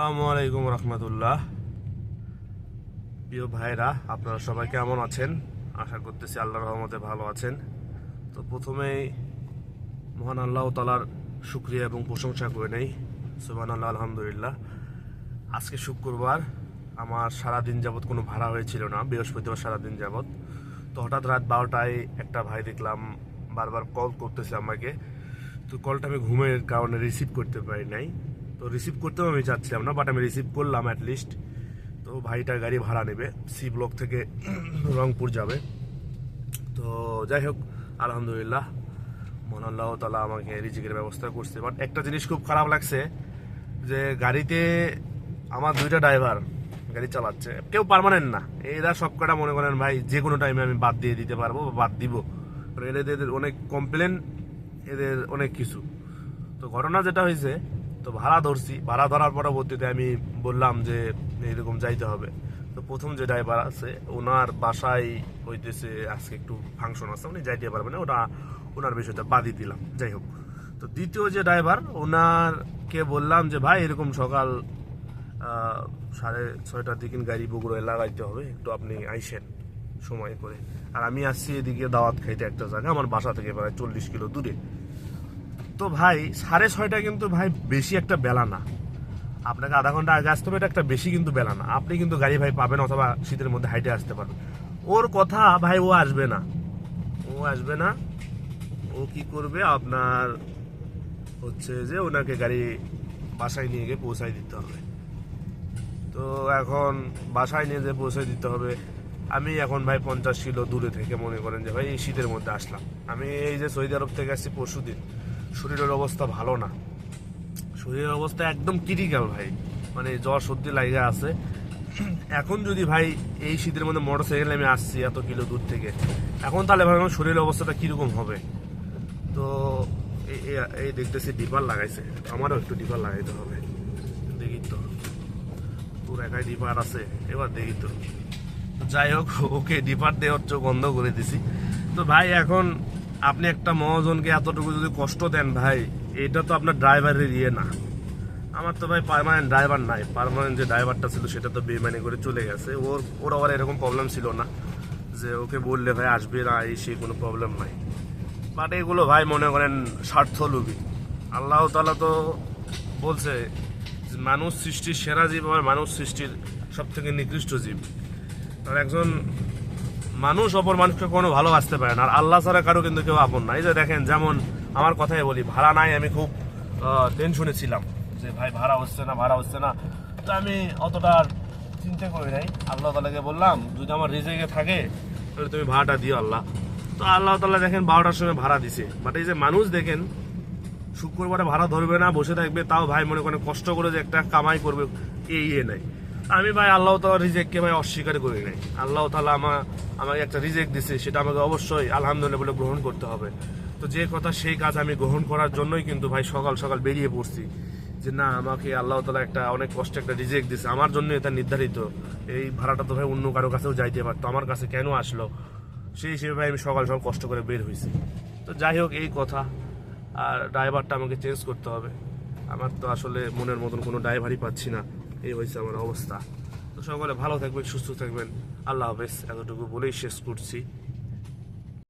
আসসালামু আলাইকুম রহমতুল্লাহ। প্রিয় ভাইরা, আপনারা সবাই কেমন আছেন? আশা করতেছি আল্লাহ রহমতে ভালো আছেন। তো প্রথমেই মহান আল্লাহ তালার শুক্রিয়া এবং প্রশংসা করে নেই। সুবান আল্লাহ আলহামদুলিল্লাহ। আজকে শুক্রবার, আমার সারা দিন যাবৎ কোনো ভাড়া হয়েছিল না, বৃহস্পতিবার সারা দিন যাবৎ। তো হঠাৎ রাত বারোটায় একটা ভাই দেখলাম, বারবার কল করতেছে আমাকে। তো কলটা আমি ঘুমের কারণে রিসিভ করতে পারি নাই। তো রিসিভ করতেও আমি চাচ্ছিলাম না বাট আমি রিসিভ করলাম অ্যাটলিস্ট তো ভাইটার গাড়ি ভাড়া নেবে সি ব্লক থেকে রংপুর যাবে। তো যাই হোক, আলহামদুলিল্লাহ, মহান আল্লাহ তালা আমাকে রিজিকের ব্যবস্থা করছে। বাট একটা জিনিস খুব খারাপ লাগছে, যে গাড়িতে আমার দুইটা ড্রাইভার গাড়ি চালাচ্ছে। কেউ পারমানেন্ট না, এরা সব কটা মনে করেন ভাই যে কোনো টাইমে আমি বাদ দিয়ে দিতে পারব বা বাদ দিব। এদের অনেক কমপ্লেন এদের অনেক কিছু। তো ঘটনা যেটা হয়েছে তো ভাড়া ধরছি, ভাড়া ধরার পরবর্তীতে আমি বললাম যে এরকম যাইতে হবে। তো প্রথম যে ড্রাইভার আছে, ওনার বাসায় হইতেছে আজকে একটু ফাংশন আছে, উনি যাইতে পারবেন না, ওটা ওনার বিষয়টা বাদই দিলাম, যাই হোক। তো দ্বিতীয় যে ড্রাইভার ওনারকে বললাম যে, ভাই, এরকম সকাল সাড়ে ছয়টার দিকে গাড়ি বগুড়ায় লাগাইতে হবে, একটু আপনি আইসেন সময় করে। আর আমি আসছি এদিকে দাওয়াত খাইতে একটা জায়গা, আমার বাসা থেকে প্রায় চল্লিশ কিলো দূরে। তো ভাই, সাড়ে ছয়টা কিন্তু ভাই বেশি একটা বেলা না। আপনাকে আধা ঘণ্টা আগে আসতে হবে, এটা একটা বেশি কিন্তু বেলা না। আপনি কিন্তু গাড়ি ভাই পাবেন অথবা শীতের মধ্যে হাইটে আসতে পারবেন। ওর কথা ভাই ও আসবে না। ও আসবে না। ও কি করবে? আপনার হচ্ছে যে ওনাকে গাড়ি বাসায় নিয়ে গিয়ে পৌঁছাই দিতে হবে। তো এখন বাসায় নিয়ে যে পৌঁছে দিতে হবে, আমি এখন ভাই পঞ্চাশ কিলো দূরে থেকে মনে করেন যে ভাই এই শীতের মধ্যে আসলাম। আমি এই যে সৌদি আরব থেকে আসছি পরশু দিন শরীরের অবস্থা ভালো না। শরীরের অবস্থা একদম ক্রিটিক্যাল ভাই। মানে জ্বর সর্দি লাগা আছে। এখন যদি ভাই এই শীতের মধ্যে মোটর সাইকেলে আমি আসছি এত কিলো দূর থেকে, এখন তাহলে ভাই আমার শরীরের অবস্থাটা কীরকম হবে? তো এই- দেখতেছি ডিপার লাগাইছে। আমারও একটু ডিপার লাগাইতে হবে। দেখি তো। তোর একাই ডিপার আছে। এবার দেখি তো। যাই হোক, ওকে ডিপার দেওয়ার চোখ বন্ধ করে দিছি। তো ভাই এখন আপনি একটা মহাজনকে এতটুকু যদি কষ্ট দেন ভাই, এটা তো আপনার ড্রাইভারের ইয়ে না। আমার তো ভাই পারমানেন্ট ড্রাইভার নাই। পারমানেন্ট যে ড্রাইভারটা ছিল, সেটা তো বেমানি করে চলে গেছে। ওর ওর আবার এরকম প্রবলেম ছিল না যে ওকে বললে ভাই আসবে না, এই সেই কোনো প্রবলেম নাই। বাট এগুলো ভাই মনে করেন স্বার্থ লুবি আল্লাহ তালা তো বলছে মানুষ সৃষ্টির সেরা জীব আর মানুষ সৃষ্টির সব থেকে নিকৃষ্ট জীব। আর একজন মানুষ অপর মানুষকে কোনো ভালোবাসতে পারে না। আর আল্লাহ ছাড়া কারও কিন্তু কেউ আপন না। এই যে দেখেন, যেমন আমার কথাই বলি, ভাড়া নাই আমি খুব টেনশনে ছিলাম যে ভাই, ভাড়া হচ্ছে না, ভাড়া হচ্ছে না। তো আমি অতটা আর চিন্তা করি নাই। আল্লাহ তালাকে বললাম, যদি আমার রিজেকে থাকে, তাহলে তুমি ভাড়াটা দিও আল্লাহ। তো আল্লাহ তাল্লাহ দেখেন, বারোটার সময় ভাড়া দিছে। বাট এই যে মানুষ দেখেন, শুক্রবারে ভাড়া ধরবে না, বসে থাকবে, তাও ভাই মনে করেন কষ্ট করে যে একটা কামাই করবে, এই ইয়ে নাই। আমি ভাই আল্লাহ তালা রিজেক্টকে ভাই অস্বীকার করি নাই। আল্লাহ তালা আমা, আমাকে একটা রিজেক্ট দিছে, সেটা আমাকে অবশ্যই আলহামদুলিল্লাহ বলে গ্রহণ করতে হবে। তো যে কথা সেই কাজ আমি গ্রহণ করার জন্যই কিন্তু ভাই সকাল সকাল বেরিয়ে পড়ছি। যে না, আমাকে আল্লাহ তালা একটা অনেক কষ্ট একটা রিজেক্ট দিছে, আমার জন্য এটা নির্ধারিত। এই ভাড়াটা তো ভাই অন্য কারও কাছেও যাইতে পারতো, আমার কাছে কেন আসলো? সেই হিসেবে ভাই আমি সকাল সকাল কষ্ট করে বের হয়েছি তো যাই হোক, এই কথা। আর ড্রাইভারটা আমাকে চেঞ্জ করতে হবে। আমার তো আসলে মনের মতন কোনো ড্রাইভারই পাচ্ছি না। এই হয়েছে আমার অবস্থা। তো সকলে ভালো থাকবেন, সুস্থ থাকবেন। আল্লাহ হাফেজ। এতটুকু বলেই শেষ করছি।